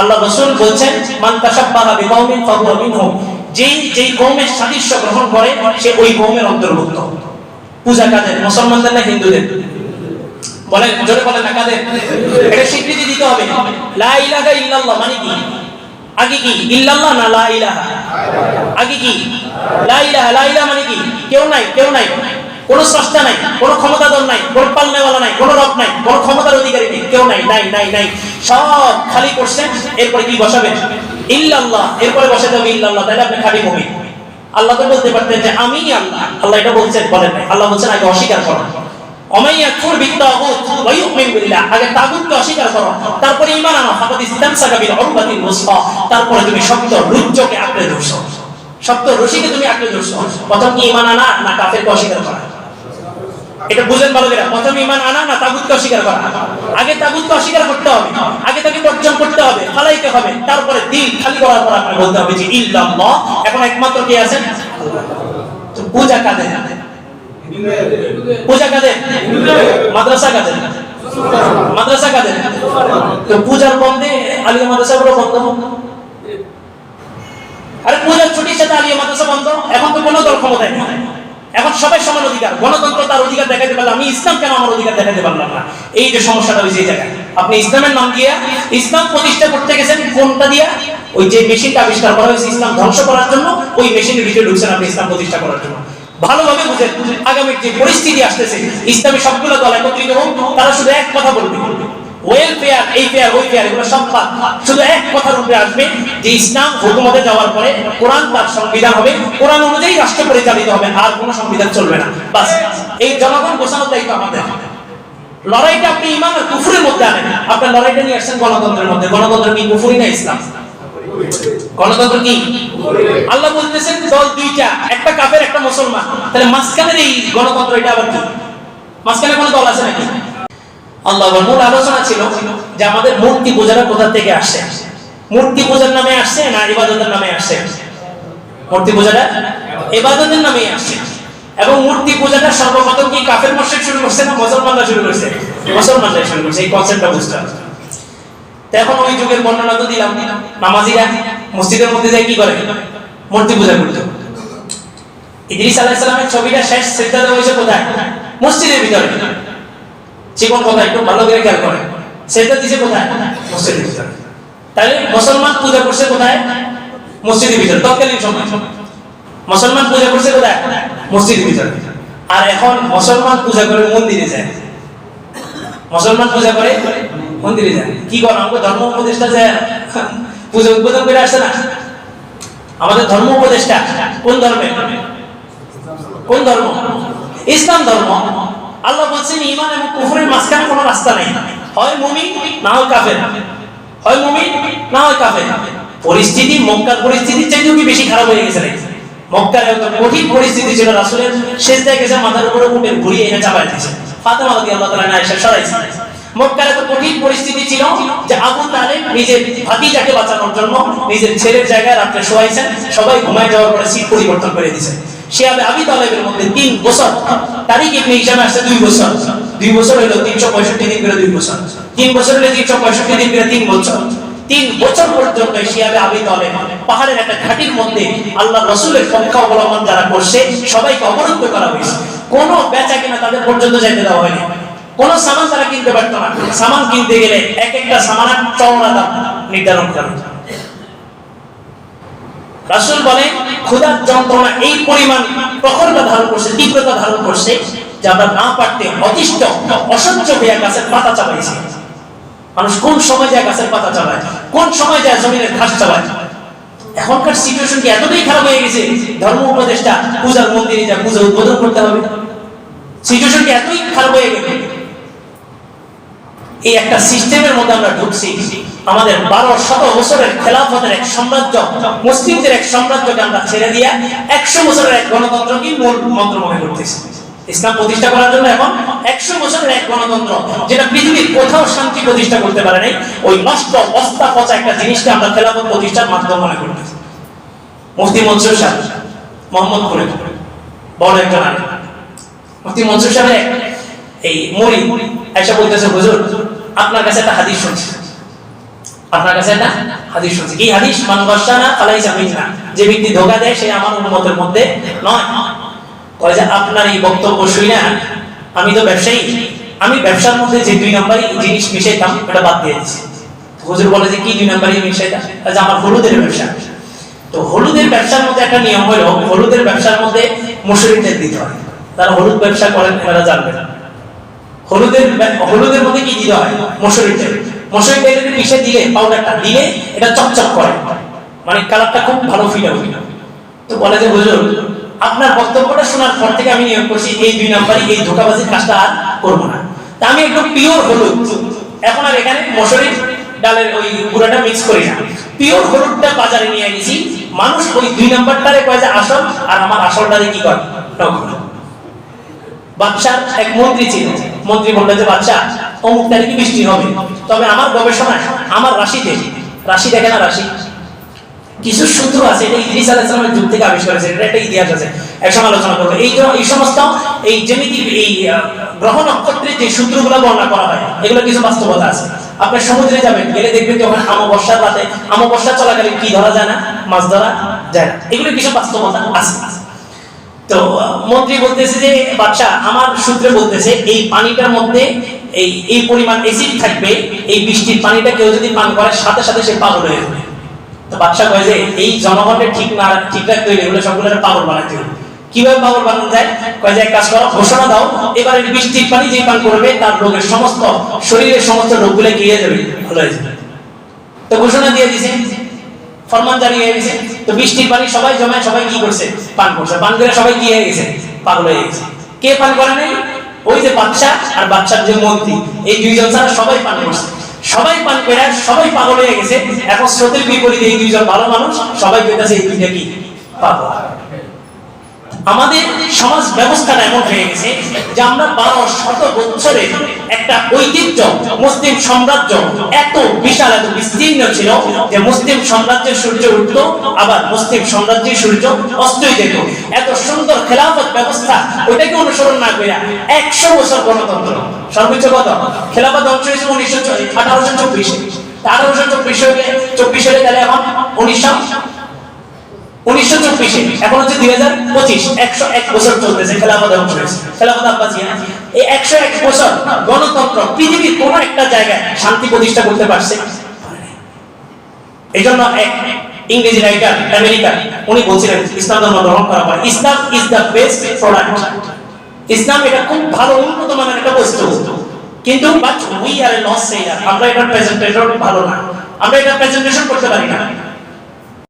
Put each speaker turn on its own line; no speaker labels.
আল্লাহ রসুল বলছেন যেই যেই কওমের সাদৃশ্য গ্রহণ করে, সে ওই কওমের অন্তর্ভুক্ত। পূজা কাদের? মুসলমানদের না হিন্দুদের? জোরে না কাদের? এটা স্বীকৃতি দিতে হবে। লা ইলাহা ইল্লাল্লাহ মানে কি? আগে কি? ইল্লাল্লাহ না লা ইলাহা? আগে কি? লা ইলাহা লা ইলাহা মানে কি? কেউ নাই কেউ নাই। কোন স্রষ্টা নাই, কোন ক্ষমতাধর নাই, কোন পালনেওয়ালা নাই, কোন রব নাই, কোন ক্ষমতার অধিকারী নেই, কেউ নাই নাই নাই নাই। সব খালি করছেন এরপরে কি বসাবেন? ইল্লাল্লাহ, এরপরে বসাতে হবে ইল্লাল্লাহ, তাহলে আপনি খালি মুমিন। আল্লাহ তো বলতে পারতেন যে, আমি আল্লাহ। আল্লাহ এটা বলছেন, বলেন নাই। আল্লাহ বলছেন, আগে অস্বীকার করো। তারপরে ঈমান আনো তারপরে তুমি শক্ত রুজ্জকে আঁকড়ে ধরছো। শক্ত রশিকে তুমি আঁকড়ে ধরছো। প্রথম কি ঈমান আনা, না কাফেরকে অস্বীকার করা? এটা বুঝেন ভালো করে। প্রথম ঈমান আনা না তাগুতকে অস্বীকার করা। আগে তাগুতকে অস্বীকার করতে হবে। আগে তাকে বর্জন করতে হবে, ফালাইতে হবে। তারপরে দিল খালি করার পর আপনার বলতে হবে যে ইল্লাল্লাহ। এখন একমাত্র কে আছেন? পূজা কাদের? পূজা কাদের? মাদ্রাসা কাদের? মাদ্রাসা কাদের? তো পূজার বন্ধে আলিয়া মাদ্রাসা গুলো বন্ধ। আরে পূজার ছুটির সাথে আলিয়া মাদ্রাসা বন্ধ। এখন তো কোনো দল ক্ষমতায় নেই। এখন সবাই সমান অধিকার, গণতন্ত্র তার অধিকার দেখাতে পারলাম আমি ইসলাম কেন আমার অধিকার দেখাতে পারলাম না? এই যে সমস্যাটা হয়েছে এই জায়গায়। আপনি ইসলামের নাম দিয়ে ইসলাম প্রতিষ্ঠা করতে গেছেন কোনটা দিয়া? ওই যে মেশিনটা আবিষ্কার করা হয়েছে ইসলাম ধ্বংস করার জন্য, ওই মেশিনের ভিতরে ঢুকছেন আপনি ইসলাম প্রতিষ্ঠা করার জন্য। ভালোভাবে বুঝেন, আগামীর যে পরিস্থিতি আসতেছে, ইসলামী সবগুলো দল একত্রিত হোক, তারা শুধু এক কথা বলবে। ওয়েলফেয়ার এই ফেয়ার ওই ফেয়ার এগুলো সব। শুধু এক কথার উপরে আসবে, যে ইসলাম হুকুমতে যাওয়ার পরে কোরআন তার সংবিধান হবে, কোরআন অনুযায়ী রাষ্ট্র পরিচালিত হবে, আর সংবিধান চলবে না। বাস, এই জনগণ গোছানোর দায়িত্ব আমাদের। লড়াইটা আপনি আর কুফুরের মধ্যে আনেন। আপনার লড়াইটা নিয়ে আসছেন গণতন্ত্রের মধ্যে। গণতন্ত্র কি, কুফুরি না ইসলাম? গণতন্ত্র কি? আল্লাহ বলতেছেন দল দুইটা, একটা কাফের, একটা মুসলমান। তাহলে মাঝখানের এই গণতন্ত্র, এটা আবার কি? মাঝখানে কোনো দল আছে নাকি? আল্লাহ মূল আলোচনা ছিল যে আমাদের মূর্তি পূজাটা কোথা থেকে আসছে মূর্তি পূজার নামে আসছে না ইবাদতের নামে আসছে মূর্তি পূজাটা ইবাদতের নামে আসছে এবং মূর্তি পূজাটা সর্বপ্রথম কি কাফের মুশরিক শুরু করছে না মুসলমানরা শুরু করছে? মুসলমানরা শুরু করছে, এই কনসেপ্টটা বুঝতে হবে এখন ওই যুগের বর্ণনা তো দিলাম, নামাজিরা মসজিদের মধ্যে যায় কি করে? মূর্তি পূজা করতো। ইদ্রিস আলাইহিস সালামের ছবিটা শেষ সিজদাতে হয়েছে কোথায়? মসজিদের ভিতরে। জীবন কথা একটু ভালো করে খেয়াল করেন। সেটা দিছে কোথায়? মসজিদের ভিতরে। তাহলে মুসলমান পূজা করছে কোথায়? মসজিদের ভিতরে, তৎকালীন সময়। মুসলমান পূজা করছে কোথায়? মসজিদের ভিতরে। আর এখন মুসলমান পূজা করে মন্দিরে যায়। মুসলমান পূজা করে মন্দিরে যায়। কি করেন আমাকে ধর্ম উপদেষ্টা যায় পূজা উদ্বোধন করে আসছে না? আমাদের ধর্ম উপদেষ্টা কোন ধর্মের কোন ধর্ম? ইসলাম ধর্ম। আল্লাহ বলছেন ইমান এবং কুফরের মাঝখানে কোনো রাস্তা নেই। হয় মুমিন, না হয় কাফের। হয় মুমিন, না হয় কাফের। পরিস্থিতি, মক্কার পরিস্থিতির চাইতেও কি বেশি খারাপ হয়ে গেছে মক্কার এত কঠিন পরিস্থিতি ছিল, রাসূলের শেষ দিয়ে গেছে, মাথার উপরে উঠে ঘুরিয়ে এনে চাপাই দিয়েছে। ফাতেমা সরাইছে। মক্কার এত কঠিন পরিস্থিতি ছিল যে আবু নিজের ভাতিজাকে বাঁচানোর জন্য নিজের ছেলের জায়গায় রাত্রে শোয়াইছেন, সবাই ঘুমায় যাওয়ার পরে সিট পরিবর্তন করে দিয়েছেন আবে তালেবের মধ্যে তিন বছর। তারিখ হিসাবে আসছে দুই বছর। দুই বছর হলো তিনশো পঁয়ষট্টি দিন করে দুই বছর। তিন বছর তিনশো পঁয়ষট্টি দিন করে তিন বছর। তিন বছর পর্যন্ত আবি পাহাড়ের একটা ঘাটির মধ্যে আল্লাহ রসুলের অবলম্বন যারা করছে, সবাইকে অবরুদ্ধ করা হয়েছে। কোনো বেচা কিনা তাদের পর্যন্ত যাইতে দেওয়া হয়নি। কোন সামান তারা কিনতে পারতো না। সামান কিনতে গেলে এক একটা সামানের চওড়া দাম নির্ধারণ করা। রাসূল বলে ক্ষুধার যন্ত্রণা এই পরিমাণ প্রখরতা ধারণ করছে, তীব্রতা ধারণ করছে, যে আমরা না পারতে অতিষ্ঠ, অসহ্য হইয়া গাছের পাতা চাবাইছি মানুষ কোন সময় যায় গাছের পাতা চাবায় কোন সময় যায় জমিনের ঘাস চাবায় এখনকার সিচুয়েশন কি এতটাই খারাপ হয়ে গেছে? ধর্ম উপদেষ্টা পূজার মন্দিরে যা পূজা উদ্বোধন করতে হবে। সিচুয়েশন কি এতই খারাপ হয়ে গেছে? এই একটা সিস্টেমের মধ্যে আমরা ঢুকছি। আমাদের বারো শত বছরের খেলাফতের এক সাম্রাজ্য, মুসলিমদের এক সাম্রাজ্যকে আমরা ছেড়ে দিয়ে একশো বছরের এক গণতন্ত্রকে মূল মন্ত্র মনে করতেছি। ইসলাম প্রতিষ্ঠা করার জন্য এখন একশো বছরের এক গণতন্ত্র, যেটা পৃথিবীর কোথাও শান্তি প্রতিষ্ঠা করতে পারে নাই, ওই নষ্ট বস্তা পচা একটা জিনিসকে আমরা খেলাফত প্রতিষ্ঠার মাধ্যম মনে করতেছি। মুফতি মনসুর সাহেব, মোহাম্মদপুরে, বড় একজন আলেম। মুফতি মনসুর সাহেব এই মরি আয়সা বলতেছে, হুজুর, আপনার কাছে একটা হাদিস শুনছি। আপনার কাছে একটা হাদিস শুনছি। কি হাদিস, মান গশানা ফালাইসা মিন্না যে ব্যক্তি ধোকা দেয়, সে আমার উম্মতের মধ্যে নয়। কয় যে, আপনার এই বক্তব্য শুই না। আমি তো ব্যবসায়ী। আমি ব্যবসার মধ্যে যে দুই নাম্বারই জিনিস মিশাইতাম এটা বাদ দিয়ে দিচ্ছি হুজুর বলে যে, কি দুই নাম্বারই মিশাইতাম যে, আমার হলুদের ব্যবসা। তো হলুদের ব্যবসার মধ্যে একটা নিয়ম হলো, হলুদের ব্যবসার মধ্যে তেল দিতে হয়। তারা হলুদ ব্যবসা করেন এরা জানবে না হলুদের হলুদের মধ্যে কি দিতে হয়? তেল। মশুরি তেল যদি মিশে দিলে পাউডারটা দিলে, এটা চকচক করে। মানে কালারটা খুব ভালো হবে। তো বলে যে, হুজুর, আপনার বক্তব্যটা শোনার পর থেকে আমি নিয়োগ করছি, এই দুই নাম্বারই, এই ধোকাবাজির কাজটা আর করব না। তা আমি একদম পিওর হলুদ। এখন আর এখানে মশুরি ডালের ওই গুঁড়াটা মিক্স করি না। পিওর হলুদটা বাজারে নিয়ে গেছি মানুষ ওই দুই নাম্বারটারে কয় যে, আসল, আর আমার আসলটারে কি করে? এক মন্ত্রী ছিল মন্ত্রী বলল যে বাচ্চা অমুক তারিখে বৃষ্টি হবে? তবে আমার গবেষণায় আমার রাশিতে, রাশি দেখে না রাশি? কিছু সূত্র আছে, এটা ইদ্রিস আলাইহিস সালামের যুগ থেকে আবিষ্কার হয়েছে এটা একটা ইতিহাস আছে, এক সময় আলোচনা করব। এই এই সমস্ত, এই জ্যামিতিক এই গ্রহ নক্ষত্রের যে সূত্রগুলো বর্ণনা করা হয়, এগুলো কিছু বাস্তবতা আছে। আপনি সমুদ্রে যাবেন, গেলে দেখবেন যখন অমাবস্যার রাতে অমাবস্যা চলাকালীন কি ধরা যায় না? মাছ ধরা যায় না। এগুলো কিছু বাস্তবতা আছে। তো, মন্ত্রী বলতেছে যে বাচ্চা আমার সূত্রে বলতেছে, এই পানিটার মধ্যে এই এই পরিমাণ অ্যাসিড থাকবে, এই বৃষ্টির পানিটা কেউ যদি পান করে সাথে সাথে সে পাগল হয়ে যাবে। তো বাচ্চা কয় যে, এই জনগণের ঠিক না, ঠিক রাখতে হইলে এগুলো সবগুলো পাগল বানাতে হবে। কীভাবে পাগল বানানো যায়? কয় যে, এক কাজ করো, ঘোষণা দাও, এবারে বৃষ্টির পানি যে পান করবে, তার রোগের সমস্ত, শরীরের সমস্ত রোগগুলো গিয়ে যাবে, ভালো হয়ে যাবে। তো ঘোষণা দিয়ে দিছে, ফরমান জারি হয়ে গেছে। তো বৃষ্টির পানি সবাই জমায়, সবাই কি করছে? পান করছে। পান করে সবাই কি হয়ে গেছে? পাগল হয়ে গেছে। কে পান করে নাই? ওই যে বাচ্চা আর বাচ্চার যে মন্ত্রী, এই দুইজন ছাড়া সবাই পান করছে সবাই পান করে সবাই পাগল হয়ে গেছে। এখন স্রোতের বিপরীতে এই দুইজন ভালো মানুষ, সবাই পেতেছে এই দুইটা কি পাগল? আমাদের সমাজ ব্যবস্থাটা এমন হয়ে গেছে যে আমরা বারো শত বছরের একটা ঐতিহ্য, মুসলিম সাম্রাজ্য এত বিশাল, এত বিস্তীর্ণ ছিল যে মুসলিম সাম্রাজ্যের সূর্য উঠত আবার মুসলিম সাম্রাজ্যের সূর্য অস্তই যেত এত সুন্দর খেলাফত ব্যবস্থা, ওইটাকে অনুসরণ না করে একশো বছর গণতন্ত্র। সর্বোচ্চ কত? খেলাফত ধ্বংস হয়েছে উনিশশো আঠারোশো চব্বিশে। আঠারোশো চব্বিশ চব্বিশ তাহলে এখন উনিশশো চব্বিশে এখন হচ্ছে দুই হাজার পঁচিশ, একশো এক বছর চলতেছে খেলাফত হয়েছে। খেলাফত আব্বাসিয়া এই একশো এক বছর গণতন্ত্র, পৃথিবীর কোন একটা জায়গায় শান্তি প্রতিষ্ঠা করতে পারছে? এই এক ইংরেজি রাইটার, আমেরিকান, উনি বলছিলেন, ইসলাম ধর্ম গ্রহণ করার পর Islam is the best product ইসলাম এটা খুব ভালো, উন্নত মানের একটা বস্তু। কিন্তু but we are loss seller আমরা এটা প্রেজেন্টেশন ভালো না। আমরা এটা প্রেজেন্টেশন করতে পারি না।